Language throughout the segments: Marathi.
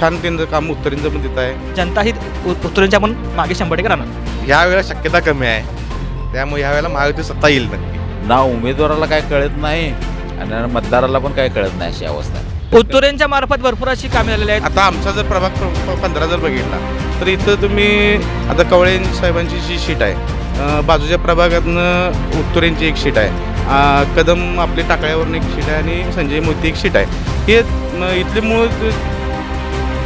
छान त्यांचं काम उत्तरेंचं पण तिथं आहे. जनता ही उ- उत्तरेंच्या आपण मागे शंभर टक्के राहणार. ह्या वेळेला शक्यता कमी आहे. त्यामुळे ह्या वेळेला महायुती सत्ता येईल नक्की. ना उमेदवाराला काय कळत नाही आणि ना मतदाराला पण काय कळत नाही अशी अवस्था आहे. उत्तरेंच्या मार्फत भरपूर अशी कामे झालेली आहेत. आता आमचा जर प्रभाग प्र- पंधरा जर बघितला तर इथं तुम्ही आता कवळे साहेबांची जी शीट आहे अं, बाजूच्या प्रभागातनं उत्तरेंची एक शीट आहे अं, कदम आपली टाकळ्यावरून एक शीट आहे आणि संजय मोती एक शीट आहे. हे न- इथले मूळ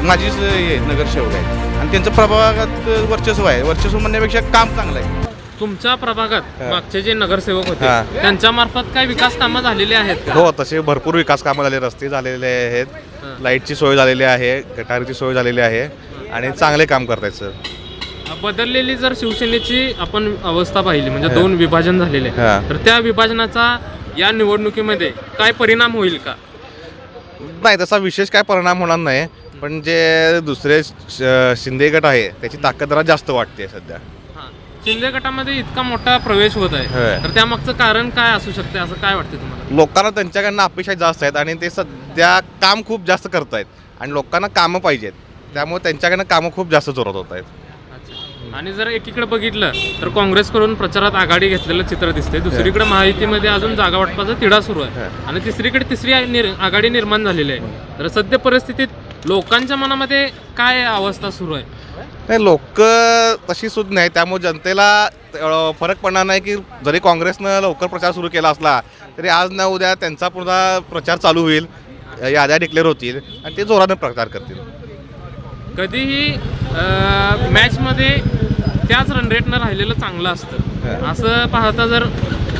माझी हे नगरसेवक आहे आणि त्यांचं प्रभागात वर्चस्व आहे वर्चस्व म्हणण्यापेक्षा काम चांगलं आहे तुमच्या प्रभागात हा. मागचे जे नगरसेवक होते हा. त्यांच्या मार्फत काय विकास कामं झालेली आहेत का हो तसे भरपूर विकास कामं झाले रस्ते झालेले आहेत. लाईटची सोय झालेली आहे गटारीची सोय झालेली आहे आणि चांगले काम करतायत सर बदललेली जर शिवसेनेची आपण अवस्था पाहिली म्हणजे. दोन विभाजन झालेले आहे. हा. तर त्या विभाजनाचा या निवडणुकीमध्ये काय परिणाम होईल का नाही तसा विशेष काय परिणाम होणार नाही पण जे दुसरे श- शिंदे गट आहे त्याची ताकद जरा जास्त वाटते सध्या. हा. शिंदे गटामध्ये इतका मोठा प्रवेश होत आहे. तर त्यामागचं कारण काय असू शकते? असं काय वाटतं तुम्हाला? लोकांना त्यांच्याकडनं अपेक्षा जास्त आहेत आणि ते सध्या काम खूप जास्त करत आहेत आणि लोकांना कामं पाहिजेत. त्यामुळे त्यांच्याकडनं कामं खूप जास्त जोरात होत आहेत. अच्छा. आणि जर एकीकडे बघितलं तर काँग्रेसकडून प्रचारात आघाडी घेतलेलं चित्र दिसते दुसरीकडे महायुतीमध्ये अजून जागा वाटपाचा तिढा सुरू आहे. आणि तिसरीकडे तिसरी निर- आघाडी निर्माण झालेली आहे. तर सद्य परिस्थितीत लोकांच्या मनामध्ये काय अवस्था सुरू आहे नाही लोक तशी सुद्धा नाही त्यामुळे जनतेला अं, फरक पडणार नाही की जरी काँग्रेसनं लवकर प्रचार सुरू केला असला तरी आज ना उद्या त्यांचा पुन्हा प्रचार चालू होईल याद्या डिक्लेअर होतील आणि ते जोराने प्रचार करतील कधीही अं, मॅचमध्ये त्याच रन रेटनं राहिलेलं चांगलं असतं. असं पाहता जर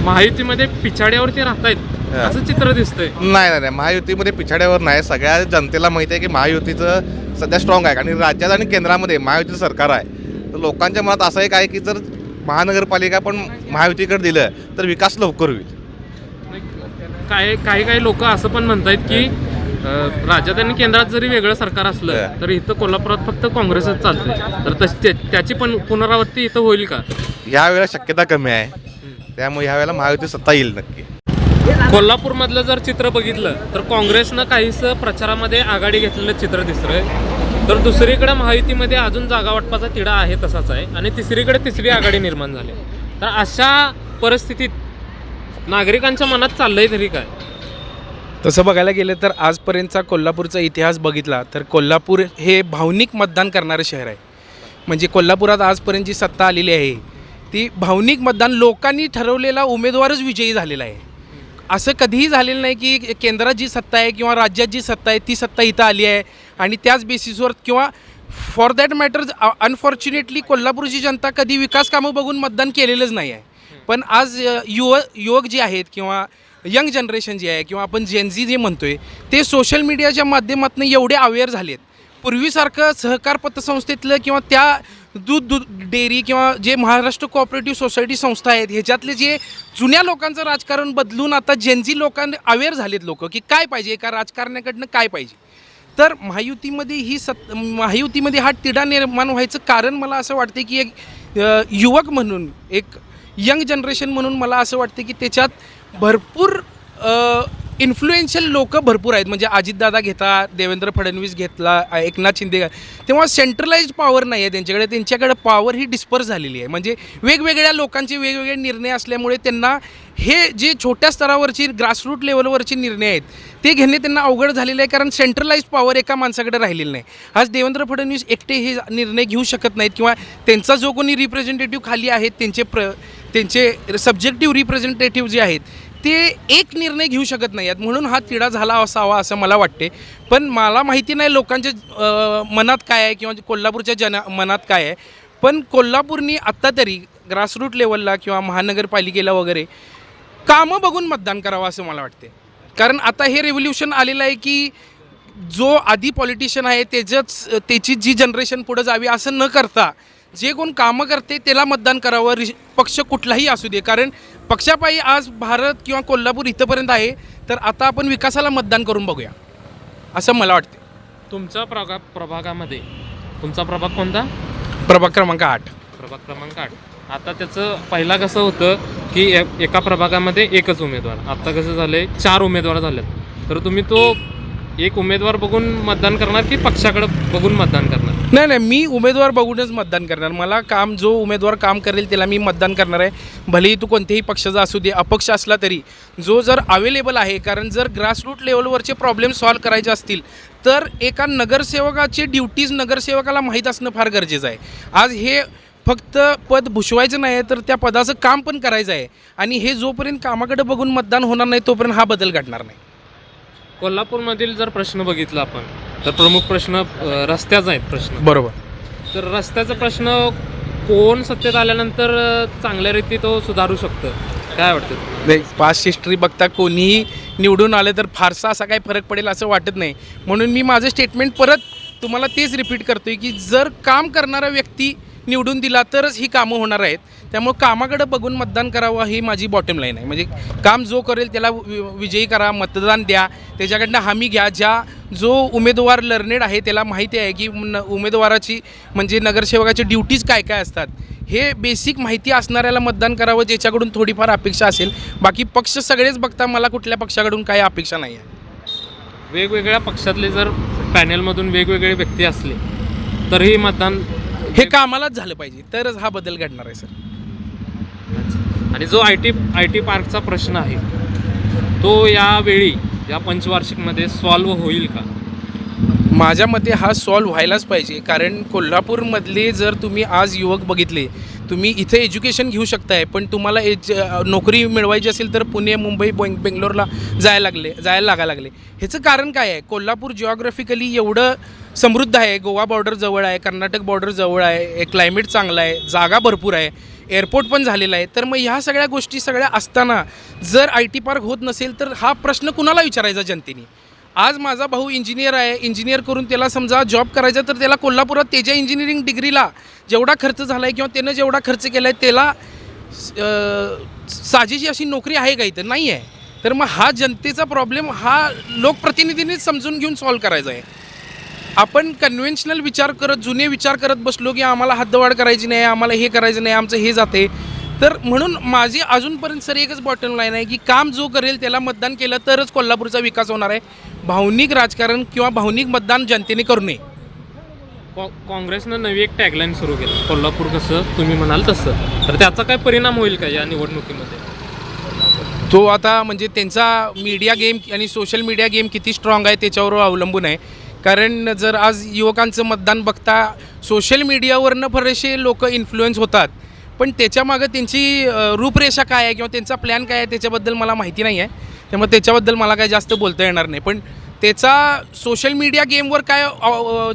महायुतीमध्ये पिछाड्यावरती राहतायत हा. असं चित्र दिसतंय. नाही नाही नाही. महायुतीमध्ये पिछाड्यावर नाही. सगळ्या जनतेला माहिती आहे की महायुतीचं सध्या स्ट्रॉंग आहे. आणि राज्यात आणि केंद्रामध्ये महायुतीचं सरकार आहे. तर लोकांच्या मनात असं एक आहे की जर महानगरपालिका पण महायुतीकडे दिलं तर विकास लवकर होईल. काही काही काही लोक असं पण म्हणतायत की अं, राज्यात आणि केंद्रात जरी वेगळं सरकार असलं. तरी इथं कोल्हापुरात फक्त काँग्रेसच चालते तर तशी त्या- त्याची पण पुनरावृत्ती इथं होईल का? ह्या वेळेला शक्यता कमी आहे. त्यामुळे ह्या वेळेला महायुती सत्ता येईल नक्की. कोल्हापूरमधलं जर चित्र बघितलं तर काँग्रेसनं काहीसं प्रचारामध्ये आघाडी घेतलेलं चित्र दिसतंय. तर दुसरीकडे महायुतीमध्ये अजून जागा वाटपाचा तिढा आहे तसाच आहे. आणि तिसरीकडे तिसरी आघाडी निर्माण झाली. तर अशा परिस्थितीत नागरिकांच्या मनात चाललंय तरी काय? तसं बघायला गेलं तर आजपर्यंतचा कोल्हापूरचा इतिहास बघितला तर कोल्हापूर हे भावनिक मतदान करणारं शहर आहे. म्हणजे कोल्हापुरात आजपर्यंत जी सत्ता आलेली आहे ती भावनिक मतदान लोकांनी ठरवलेला उमेदवारच विजयी झालेला आहे. असं कधीही झालेलं नाही की केंद्रात जी सत्ता आहे किंवा राज्यात जी सत्ता आहे ती सत्ता इथं आली आहे. आणि त्याच बेसिसवर किंवा फॉर दॅट मॅटर अनफॉर्च्युनेटली कोल्हापूरची जनता कधी विकास कामं बघून मतदान केलेलंच नाही आहे. पण आज युव युवक जे आहेत किंवा यंग जनरेशन जे आहे किंवा आपण जेनझी जे म्हणतोय ते सोशल मीडियाच्या माध्यमातून एवढे अवेअर झालेत. पूर्वीसारखं सहकार पतसंस्थेतलं किंवा त्या दूध दूध डेअरी किंवा जे महाराष्ट्र कोऑपरेटिव्ह सोसायटी संस्था आहेत ह्याच्यातले जे जुन्या लोकांचं राजकारण बदलून आता जेनझी लोकांना अवेअर झालेत लोक की काय पाहिजे एका राजकारण्याकडनं काय पाहिजे. तर महायुतीमध्ये ही सत महायुतीमध्ये हा तिढा निर्माण व्हायचं कारण मला असं वाटते की एक युवक म्हणून एक यंग जनरेशन म्हणून मला असं वाटते की त्याच्यात भरपूर इन्फ्लुएन्शियल लोक भरपूर आहेत. म्हणजे अजितदादा घेता देवेंद्र फडणवीस घेतला एकनाथ शिंदे. तेव्हा सेंट्रलाइज पॉवर नाही आहे त्यांच्याकडे. त्यांच्याकडे पॉवर ही डिस्पर्स झालेली आहे. म्हणजे वेगवेगळ्या लोकांचे वेगवेगळे निर्णय असल्यामुळे त्यांना हे जे छोट्या स्तरावरची ग्रासरूट लेवलवरचे निर्णय आहेत ते घेणे त्यांना अवघड झालेलं आहे. कारण सेंट्रलाइज पॉवर एका माणसाकडे राहिलेलं नाही. आज देवेंद्र फडणवीस एकटे हे निर्णय घेऊ शकत नाहीत किंवा त्यांचा जो कोणी रिप्रेझेंटेटिव्ह खाली आहेत त्यांचे प्र त्यांचे सब्जेक्टिव्ह रिप्रेझेंटेटिव्ह जे आहेत ते एक निर्णय घेऊ शकत नाही आहेत. म्हणून हा तिढा झाला असावा असं मला वाटते. पण मला माहिती नाही लोकांच्या मनात काय आहे किंवा कोल्हापूरच्या जना मनात काय आहे. पण कोल्हापूरनी आत्ता तरी ग्रासरूट लेवलला किंवा महानगरपालिकेला वगैरे कामं बघून मतदान करावं असं मला वाटते. कारण आता हे रेव्होल्युशन आलेलं आहे की जो आधी पॉलिटिशियन आहे त्याच्याच त्याची जी जनरेशन पुढं जावी असं न करता जे कोण कामं करते त्याला मतदान करावं. रिश पक्ष कुठलाही असू दे. कारण पक्षापायी आज भारत किंवा कोल्हापूर इथंपर्यंत आहे. तर आता आपण विकासाला मतदान करून बघूया. असं मला वाटते तुमच्या प्रगा प्रभागामध्ये तुमचा प्रभाग कोणता? प्रभाग क्रमांक आठ. प्रभाग क्रमांक आठ. आता त्याचं पहिला कसं होतं की ए- एका प्रभागामध्ये एकच उमेदवार. आता कसं झालंय चार उमेदवार झालेत. तर तुम्ही तो एक उमेदवार बघून मतदान करणार की पक्षाकडे बघून मतदान करणार? नाही नाही मी उमेदवार बघूनच मतदान करणार. मला काम जो उमेदवार काम करेल त्याला मी मतदान करणार आहे. भलेही तू कोणत्याही पक्षाचा असू दे अपक्ष असला तरी जो जर अवेलेबल आहे कारण जर ग्रासरूट लेवलवरचे प्रॉब्लेम सॉल्व करायचे असतील तर एका नगरसेवकाची ड्युटीज नगरसेवकाला माहीत असणं फार गरजेचं आहे. आज हे फक्त पद भुषवायचं नाही तर त्या पदाचं काम पण करायचं आहे. आणि हे जोपर्यंत कामाकडे बघून मतदान होणार नाही तोपर्यंत हा बदल घडणार नाही. कोल्हापूरमधील जर प्रश्न बघितला आपण तर प्रमुख प्रश्न रस्त्याचा आहेत प्रश्न. बरोबर. तर रस्त्याचा प्रश्न कोण सत्तेत आल्यानंतर चांगल्या रीती तो सुधारू शकतं? काय वाटतं? नाही पास्ट हिस्ट्री बघता कोणीही निवडून आले तर फारसा असा काही फरक पडेल असं वाटत नाही. म्हणून मी माझं स्टेटमेंट परत तुम्हाला तेच रिपीट करतोय की जर काम करणारा व्यक्ती निवडून दिला तरच ही कामं होणार आहेत. त्यामुळे कामाकडे बघून मतदान करावं ही माझी बॉटम लाईन आहे. म्हणजे काम जो करेल त्याला वि- विजयी करा मतदान द्या. त्याच्याकडनं हमी घ्या. ज्या जो उमेदवार लर्नेड आहे त्याला माहिती आहे की न उमेदवाराची म्हणजे नगरसेवकाची ड्युटीज काय काय असतात. हे बेसिक माहिती असणाऱ्याला मतदान करावं ज्याच्याकडून थोडीफार अपेक्षा असेल. बाकी पक्ष सगळेच बघता मला कुठल्या पक्षाकडून काही अपेक्षा नाही आहे वेगवेगळ्या पक्षातले जर पॅनेलमधून वेगवेगळे व्यक्ती असले तरीही मतदान हे कामालाच झालं पाहिजे. तरच हा बदल घडणार आहे सर. आणि जो आय टी आय टी पार्कचा प्रश्न आहे तो यावेळी या पंचवार्षिकमध्ये सॉल्व होईल का? माझ्या मते हा सॉल्व्ह व्हायलाच पाहिजे. कारण कोल्हापूरमधले जर तुम्ही आज युवक बघितले तुम्ही इथे एज्युकेशन घेऊ शकताय पण तुम्हाला एज नोकरी मिळवायची असेल तर पुणे मुंबई बेंग बेंगलोरला जायला लागले जायला लागायला लागले. ह्याचं कारण काय आहे? कोल्हापूर जिओग्राफिकली एवढं समृद्ध आहे गोवा बॉर्डर जवळ आहे कर्नाटक बॉर्डर जवळ आहे क्लायमेट चांगलं आहे जागा भरपूर आहे एअरपोर्ट पण झालेला आहे. तर मग ह्या सगळ्या गोष्टी सगळ्या असताना जर आय टी पार्क होत नसेल तर हा प्रश्न कुणाला विचारायचा जनतेने? आज माझा भाऊ इंजिनियर आहे. इंजिनियर करून त्याला समजा जॉब करायचा तर त्याला कोल्हापुरात त्याच्या इंजिनिअरिंग डिग्रीला जेवढा खर्च झाला आहे किंवा त्यानं जेवढा खर्च केला आहे त्याला साजेशी अशी नोकरी आहे का इथं? नाही आहे तर मग हा जनतेचा प्रॉब्लेम हा लोकप्रतिनिधींनीच समजून घेऊन सॉल्व करायचा आहे. आपण कन्व्हेन्शनल विचार करत जुने विचार करत बसलो की आम्हाला हद्दवाढ करायची नाही आम्हाला हे करायचं नाही आमचं हे जाते. तर म्हणून माझी अजूनपर्यंत सर एकच बॉटल लाईन आहे की काम जो करेल त्याला मतदान केलं तरच कोल्हापूरचा विकास होणार आहे. भावनिक राजकारण किंवा भावनिक मतदान जनतेने करू नये. कॉ- काँग्रेसनं नवी एक टॅगलाईन सुरू केलं. कोल्हापूर कसं तुम्ही म्हणाल तसं. तर त्याचा काय परिणाम होईल का या निवडणुकीमध्ये? तो आता म्हणजे त्यांचा मीडिया गेम आणि सोशल मीडिया गेम किती स्ट्रॉंग आहे त्याच्यावर अवलंबून आहे. कारण जर आज युवकांचं मतदान बघता सोशल मीडियावरनं बरेचसे लोक इन्फ्लुएन्स होतात. पण त्याच्यामागं त्यांची अ, रूपरेषा काय आहे किंवा त्यांचा प्लॅन काय आहे त्याच्याबद्दल मला माहिती नाही आहे त्यामुळे त्याच्याबद्दल मला काय जास्त बोलता येणार नाही. पण त्याचा सोशल मीडिया गेमवर काय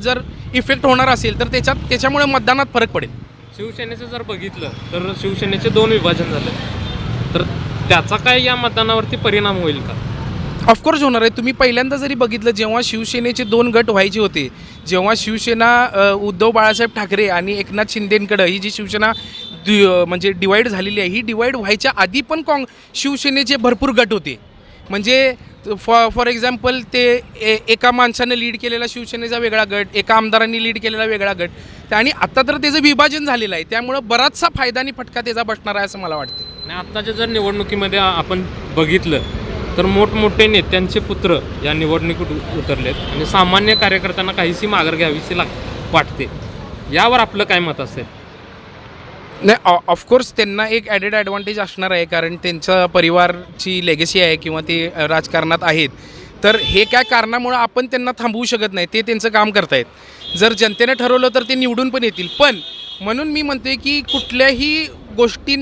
जर इफेक्ट होणार असेल तर त्याच्यात त्याच्यामुळे मतदानात फरक पडेल. शिवसेनेचं जर बघितलं तर शिवसेनेचे दोन विभाजन झाले. तर त्याचा काय या मतदानावरती परिणाम होईल का? ऑफकोर्स होणार आहे. तुम्ही पहिल्यांदा जरी बघितलं जेव्हा शिवसेनेचे दोन गट व्हायचे होते जेव्हा शिवसेना उद्धव बाळासाहेब ठाकरे आणि एकनाथ शिंदेकडं ही जी शिवसेना म्हणजे डिवाईड झालेली आहे ही डिवाईड व्हायच्या आधी पण काँग शिवसेनेचे भरपूर गट होते. म्हणजे फॉ फॉर एक्झाम्पल ते ए एका माणसानं लीड केलेला शिवसेनेचा वेगळा गट एका आमदारांनी लीड केलेला वेगळा गट आणि आत्ता तर त्याचं विभाजन झालेलं आहे त्यामुळं बराचसा फायदा आणि फटका त्याचा बसणार आहे असं मला वाटतं आणि आत्ताच्या जर निवडणुकीमध्ये आपण बघितलं तर मोठमोठे नेत्यांचे पुत्र या निवडणुकीत उ- उतरलेत आणि सामान्य कार्यकर्त्यांना काहीशी माघार घ्यावीशी लाग वाटते. यावर आपलं काय मत असेल? नाही ऑफकोर्स त्यांना एक ॲडेड ॲडव्हान्टेज असणार आहे कारण त्यांचा परिवारची लेगसी आहे किंवा ते राजकारणात आहेत. तर हे काय कारणामुळं आपण त्यांना थांबवू शकत नाही ते त्यांचं काम करतायत. जर जनतेनं ठरवलं तर ते निवडून पण येतील. पण म्हणून मी म्हणतोय की कुठल्याही गोष्टी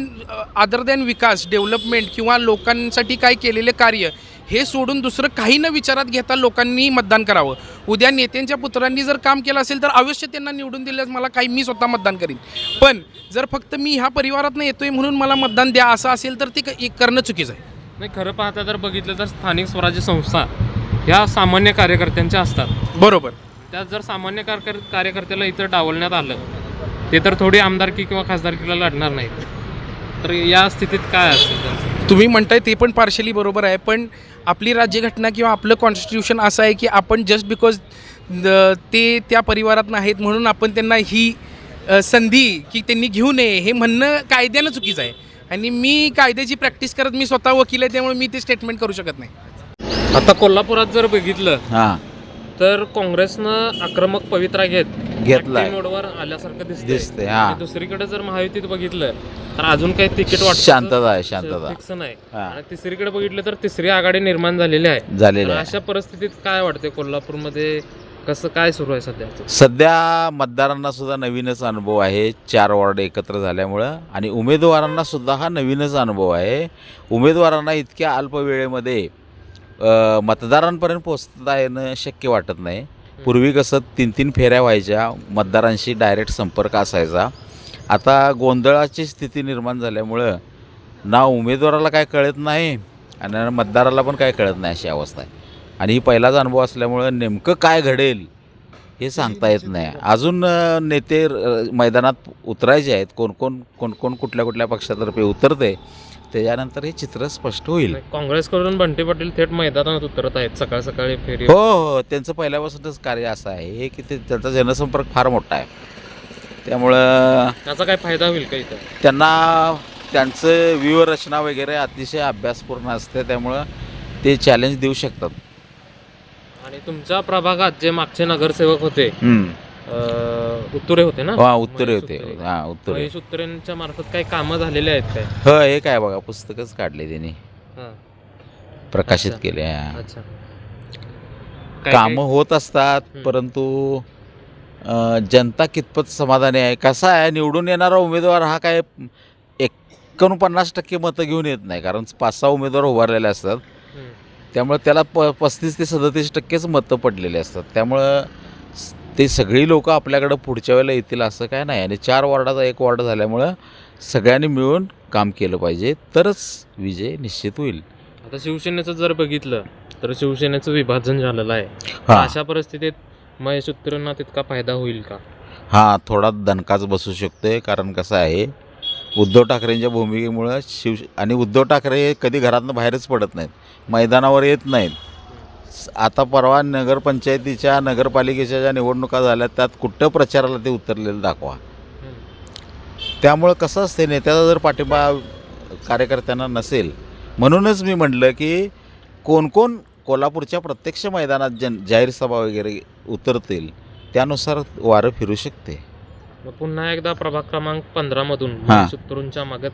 अदर दॅन विकास डेव्हलपमेंट किंवा लोकांसाठी काय केलेले कार्य हे सोडून दुसरं काही न विचारात घेता लोकांनी मतदान करावं. उद्या नेत्यांच्या पुत्रांनी जर काम केलं असेल तर अवश्य त्यांना निवडून दिल्यास मला काही मी स्वतः मतदान करीन. पण जर फक्त मी ह्या परिवारातनं येतोय म्हणून मला मतदान द्या असं असेल तर ते करणं चुकीचं आहे. नाही खरं पाहता जर बघितलं तर स्थानिक स्वराज्य संस्था ह्या सामान्य कार्यकर्त्यांच्या असतात. बरोबर. त्यात जर सामान्य कार्यकर्त्याला इथं डावलण्यात आलं ते तर थोडी आमदारकी किंवा खासदारकीला लढणार नाहीत. तर या स्थितीत काय असेल? तुम्ही म्हणताय ते पण पार्शली बरोबर आहे पण आपली राज्यघटना किंवा आपलं कॉन्स्टिट्यूशन असं आहे की आपण जस्ट बिकॉज ते त्या परिवारात नाहीत म्हणून आपण त्यांना ही संधी की त्यांनी घेऊ नये हे म्हणणं कायद्यानं चुकीचं आहे. आणि मी कायद्याची प्रॅक्टिस करत मी स्वतः वकील आहे त्यामुळे मी ते स्टेटमेंट करू शकत नाही. आता कोल्हापुरात जर बघितलं हां. तर काँग्रेसनं आक्रमक पवित्रा घेत घेतलाय. मोडवर आल्यासारखं दिसतंय. दिसतंय, हा. आणि दुसरीकडे जर महायुतीत बघितलं तर अजून काही तिकीट वाटत. शांतता आहे शांतता. फिक्स नाही. हा. आणि तिसरीकडे बघितलं तर तिसरी आघाडी निर्माण झालेली आहे. झालेलं आहे. अशा परिस्थितीत काय वाटते कोल्हापूरमध्ये? कसं काय सुरू आहे सध्या? सध्या मतदारांना सुद्धा नवीनच अनुभव आहे. चार वॉर्ड एकत्र झाल्यामुळं. आणि उमेदवारांना सुद्धा हा नवीनच अनुभव आहे. उमेदवारांना इतक्या अल्प वेळेमध्ये अ, मतदारांपर्यंत पोचता येणं शक्य वाटत नाही. पूर्वी कसं तीन तीन फेऱ्या व्हायच्या मतदारांशी डायरेक्ट संपर्क असायचा. आता गोंधळाची स्थिती निर्माण झाल्यामुळं ना उमेदवाराला काय कळत नाही आणि मतदाराला पण काय कळत नाही अशी अवस्था आहे. आणि ही पहिलाच अनुभव असल्यामुळं नेमकं काय घडेल हे सांगता येत नाही. अजून नेते मैदानात उतरायचे आहेत. कोण कोण कोण कोण कुठल्या कुठल्या पक्षातर्फे उतरते त्याच्यानंतर हे चित्र स्पष्ट होईल. काँग्रेसकडून बंटी पाटील थेट मैदानात उतरत आहेत सकाळ सकाळी फेरी हो हो त्यांचं पहिल्यापासूनच कार्य असं आहे. की ते त्यांचा जनसंपर्क फार मोठा आहे. त्यामुळं त्याचा काय फायदा होईल का इथं? त्यांना त्यांचं व्यूहरचना वगैरे अतिशय अभ्यासपूर्ण असते. त्यामुळं ते चॅलेंज देऊ शकतात. आणि तुमच्या प्रभागात जे मागचे नगरसेवक होते. अं, उत्तुरे होते ना? हा उत्तरे महेश होते. उत्तरे. हां उत्तरे. महेश उत्तरेंच्या मार्फत काही कामं झालेले आहेत काय? हो हे काय बघा पुस्तकच काढले त्यांनी. हा, प्रकाशित अच्छा. केले हां. अच्छा. काय- कामं होत असतात. परंतु अ, जनता कितपत समाधानी आहे? कसा आहे? निवडून येणारा उमेदवार हा काय एकोणपन्नास टक्के मतं घेऊन येत नाही कारण पाच सहा उमेदवार उभारलेले असतात. त्यामुळे त्याला प पस्तीस ते सदतीस टक्केच मतं पडलेली असतात. त्यामुळं ते सगळी लोक आपल्याकडं पुढच्या वेळेला येतील असं काय नाही. आणि चार वॉर्डाचा एक वॉर्ड झाल्यामुळं सगळ्यांनी मिळून काम केलं पाहिजे. तरच विजय निश्चित होईल. आता शिवसेनेचं जर बघितलं तर शिवसेनेचं विभाजन झालेलं आहे. हां. अशा परिस्थितीत महेश उत्तरेंना तितका फायदा होईल का? हां थोडा दणकाच बसू शकतोय. कारण कसं आहे उद्धव ठाकरेंच्या भूमिकेमुळं शिव आणि उद्धव ठाकरे हे कधी घरातनं बाहेरच पडत नाहीत. मैदानावर येत नाहीत. आता परवा नगरपंचायतीच्या नगरपालिकेच्या ज्या निवडणुका झाल्या त्यात कुठं प्रचाराला ते उतरलेलं दाखवा. त्यामुळं कसं असते नेत्याचा जर पाठिंबा कार्यकर्त्यांना नसेल म्हणूनच मी म्हटलं की कोण कोण कोल्हापूरच्या प्रत्यक्ष मैदानात जन जाहीर सभा वगैरे उतरतील त्यानुसार वारं फिरू शकते. मग पुन्हा एकदा प्रभाग क्रमांक पंधरा मधून हा. महेश उत्तरेंच्या मागे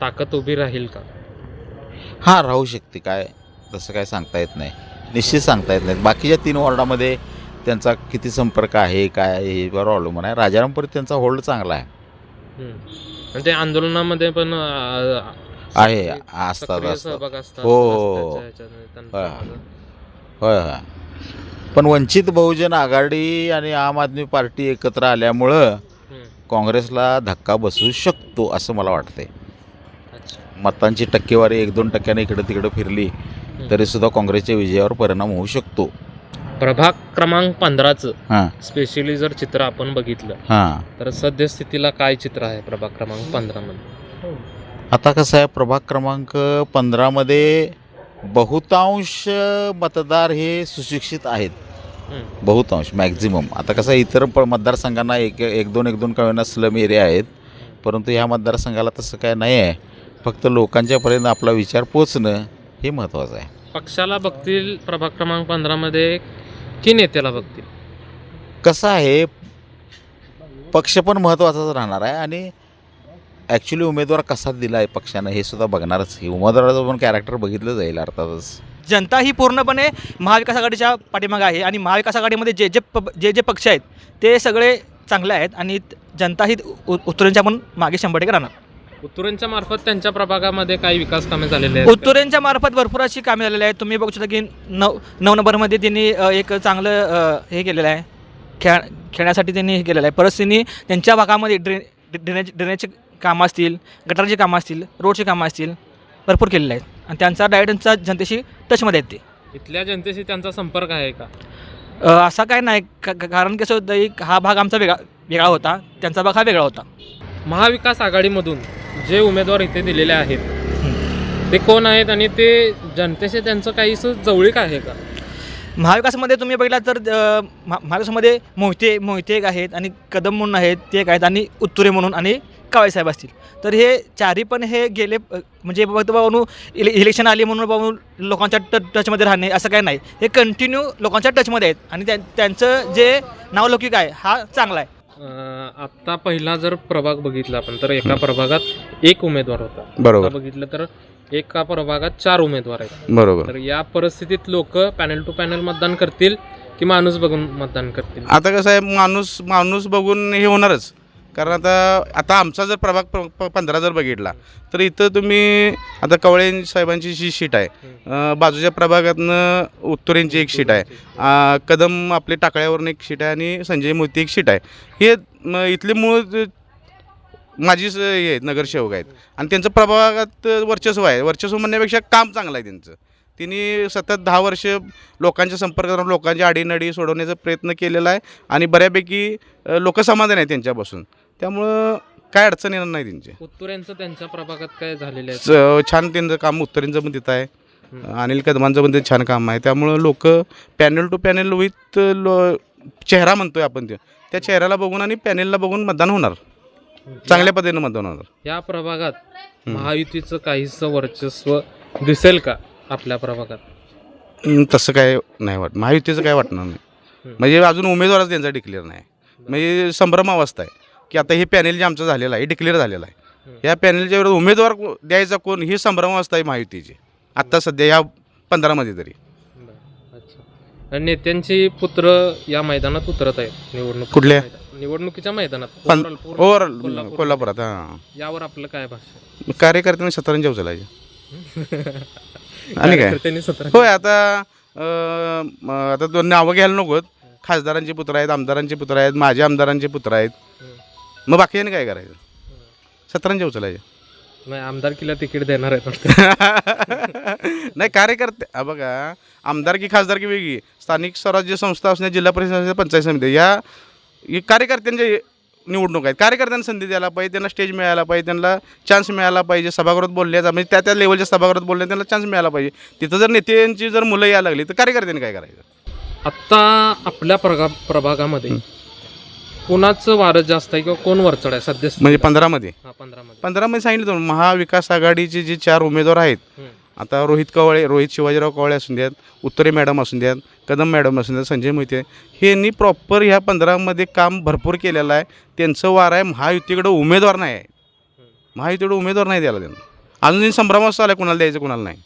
ताकद उभी राहील का? हां राहू शकते. काय तसं काय सांगता येत नाही. निश्चित सांगता येत नाही बाकीच्या तीन वॉर्डामध्ये त्यांचा किती संपर्क आहे काय हे बरोबर अवलंबून आहे राजारामपुरीत त्यांचा होल्ड चांगला आहे हम्म. ते आंदोलनामध्ये पण अं, आहे, असतात, सक्रिय असतात. सहभाग असतात हो, हो, हो. रस्त्याच्या ह्याच्यात त्यांचा होय. होय होय पण वंचित बहुजन आघाडी आणि आम आदमी पार्टी एकत्र आल्यामुळं हम्म. काँग्रेसला धक्का बसू शकतो असं मला वाटतंय अच्छा मतांची टक्केवारी एक दोन टक्क्याने इकडं तिकडं फिरली तरीसुद्धा काँग्रेसच्या विजयावर परिणाम होऊ शकतो. प्रभाग क्रमांक पंधराचं हां. स्पेशली जर चित्र आपण बघितलं हां. तर सद्यस्थितीला काय चित्र आहे प्रभाग क्रमांक पंधरा मध्ये? आता कसं आहे प्रभाग क्रमांक पंधरामध्ये बहुतांश मतदार हे सुशिक्षित आहेत. हम्म. बहुतांश मॅक्झिमम आता कसं आहे, इतर प मतदारसंघांना एक एक दोन एक दोन कळवना स्लम एरिया आहेत. परंतु ह्या मतदारसंघाला तसं काय नाही आहे फक्त लोकांच्यापर्यंत आपला विचार पोचणं हे महत्त्वाचं आहे. पक्षाला बघतील प्रभाग क्रमांक पंधरा मध्ये की नेत्याला बघतील? कसं आहे पक्ष पण महत्त्वाचाच राहणार आहे आणि ॲक्च्युली उमेदवार कसा दिला आहे पक्षानं हे सुद्धा बघणारच की उमेदवाराचं पण कॅरेक्टर बघितलं जाईल अर्थातच. जनता ही पूर्णपणे महाविकास आघाडीच्या पाठीमागे आहे आणि महाविकास आघाडीमध्ये जे जे प जे जे पक्ष आहेत ते सगळे चांगले आहेत आणि जनता ही उ- उत्तरेंच्या पण मागे शंभर टक्के राहणार. उत्तरेंच्या मार्फत त्यांच्या प्रभागामध्ये काही विकास कामे झालेले आहेत? उत्तरेंच्या मार्फत भरपूर अशी कामे झालेली आहेत. तुम्ही बघू शकता की नऊ नऊ नंबरमध्ये त्यांनी अ, एक चांगलं अ, हे केलेलं आहे. खेळ खेळण्यासाठी त्यांनी हे केलेलं आहे. परत त्यांनी त्यांच्या भागामध्ये ड्रेन ड्रेनेज ड्रेनेजचे कामं असतील गटारची कामं असतील रोडची कामं असतील भरपूर केलेले आहेत. आणि त्यांचा डायरेक्ट त्यांचा जनतेशी टचमध्ये आहेत ते. इथल्या जनतेशी त्यांचा संपर्क आहे का? अ, असा काय नाही. का- का- कारण कसं होतं एक हा भाग आमचा वेगळा वेगळा होता. त्यांचा भाग हा वेगळा होता. महाविकास आघाडीमधून जे उमेदवार इथे दिलेले आहेत ते कोण आहेत आणि ते जनतेशी त्यांचं काहीसं जवळीक आहे का? महाविकासमध्ये तुम्ही बघितला तर महा- महाविकासमध्ये मोहिते मोहिते एक आहेत आणि कदम म्हणून आहेत ते एक आहेत आणि उत्तुरे म्हणून आणि काळे साहेब असतील. तर हे चारी पण हे गेले म्हणजे फक्त बाबा इले इलेक्शन आली म्हणून बाबा लोकांच्या ट टचमध्ये राहणे असं काही नाही. हे कंटिन्यू लोकांच्या टचमध्ये आहेत आणि त्यां त्यांचं जे नावलौकिक आहे हा चांगला आहे. आता पहिला जर प्रभाग बघितला आपण तर एका प्रभागात एक उमेदवार होता. बरोबर. आता बघितलं तर एका प्रभागात चार उमेदवार आहेत. बरोबर. तर या परिस्थितीत लोक पॅनल टू पॅनल मतदान करतील की माणूस बघून मतदान करतील? आता कसं आहे माणूस माणूस बघून हे होणारच. कारण आता आता आमचा जर प्रभाग प- प- पंधरा जर बघितला तर इथं तुम्ही आता कवळे साहेबांची जी शीट आहे अं, बाजूच्या प्रभागातनं उत्तरेंची एक शीट आहे कदम आपले टाकळ्यावरून एक शीट आहे आणि संजय मोती एक शीट आहे. हे म, इथले मूळ ज- माझी स- हे आहेत नगरसेवक आहेत. आणि त्यांचं प्रभागात वर्चस्व आहे. वर्चस्व म्हणण्यापेक्षा काम चांगलं आहे त्यांचं. तिने सतत दहा वर्ष लोकांच्या संपर्कात राहून लोकांची अडीनडी सोडवण्याचा प्रयत्न केलेला आहे आणि बऱ्यापैकी लोक समाधान आहे त्यांच्यापासून. त्यामुळं काय अडचण येणार नाही त्यांची. उत्तरेंचं त्यांच्या प्रभागात काय झालेलं आहे? स- छान त्यांचं काम उत्तरेंचं पण तिथं आहे. अनिल कदमांचं पण ते छान काम आहे. त्यामुळं लोक panel to panel with low चेहरा म्हणतोय आपण ते. त्या चेहऱ्याला बघून आणि पॅनेलला बघून मतदान होणार. चांगल्या पद्धतीनं मतदान होणार. या प्रभागात महायुतीचं काहीसं वर्चस्व दिसेल का आपल्या प्रभागात? तसं काय नाही वाट महायुतीचं काय वाटणार नाही. म्हणजे अजून उमेदवारच त्यांचा डिक्लेअर नाही. म्हणजे संभ्रम अवस्था आहे. की आता हे पॅनेल जे आमचं झालेलं आहे हे डिक्लेअर झालेलं आहे. या पॅनेलच्या विरोधात उमेदवार को- द्यायचा कोण ही संभ्रम अवस्था आहे महायुतीची. आत्ता सध्या या पंधरामध्ये तरी. अच्छा. आणि नेत्यांची पुत्र या मैदानात उतरत आहेत निवडणूक कुठल्या? निवडणुकीच्या मैदानात पण Overall पूर्ण ओव्हरऑल कोल्हापूर. कोल्हापुरात हां. यावर आपलं काय भाष्य? कार्यकर्त्यांनी सतरंजी उचलायचे आणि काय? सतरा होय आता अं, म, आता दोन नावं घ्यायला नकोत. खासदारांचे पुत्र आहेत आमदारांचे पुत्र आहेत माझे आमदारांचे पुत्र आहेत. मग बाकीने काय करायचं? सतरंजी उचलायचे नाही आमदारकीला तिकीट देणार आहेत वाटतं. नाही कार्यकर्ते हा बघा आमदारकी खासदारकी वेगळी. स्थानिक स्वराज्य संस्था असणे जिल्हा परिषद असणे पंचायत समिती. या हे कार्यकर्त्यांचे निवडणूक आहेत. कार्यकर्त्यांना संधी द्यायला पाहिजे त्यांना स्टेज मिळायला पाहिजे त्यांना चान्स मिळाला पाहिजे. सभागृहात बोलण्याचा म्हणजे त्या त्या लेवलच्या सभागृहात बोलण्याचा त्यांना चान्स मिळाला पाहिजे. तिथं जर नेत्यांची जर मुलं यायला लागली तर कार्यकर्त्यांनी काय करायचं? आत्ता आपल्या प्रगा प्रभागामध्ये कोणाचं वारं जास्त आहे किंवा कोण वरचढ आहे सध्या म्हणजे पंधरामध्ये? हा पंधरामध्ये. पंधरामध्ये सांगितलं तुम्हाला, महाविकास आघाडीचे जे चार उमेदवार आहेत हम्म. आता रोहित कवळे रोहित शिवाजीराव कवळे असून द्यात उत्तरे मॅडम असून द्यात कदम मॅडम असून द्यात संजय मोहिते हे यांनी प्रॉपर ह्या पंधरामध्ये काम भरपूर केलेलं आहे. त्यांचं वार आहे महायुतीकडं उमेदवार नाही आहे. महायुतीकडं उमेदवार नाही द्यायला त्यांना अजून संभ्रमावस्था आला कुणाला द्यायचं कुणाला नाही.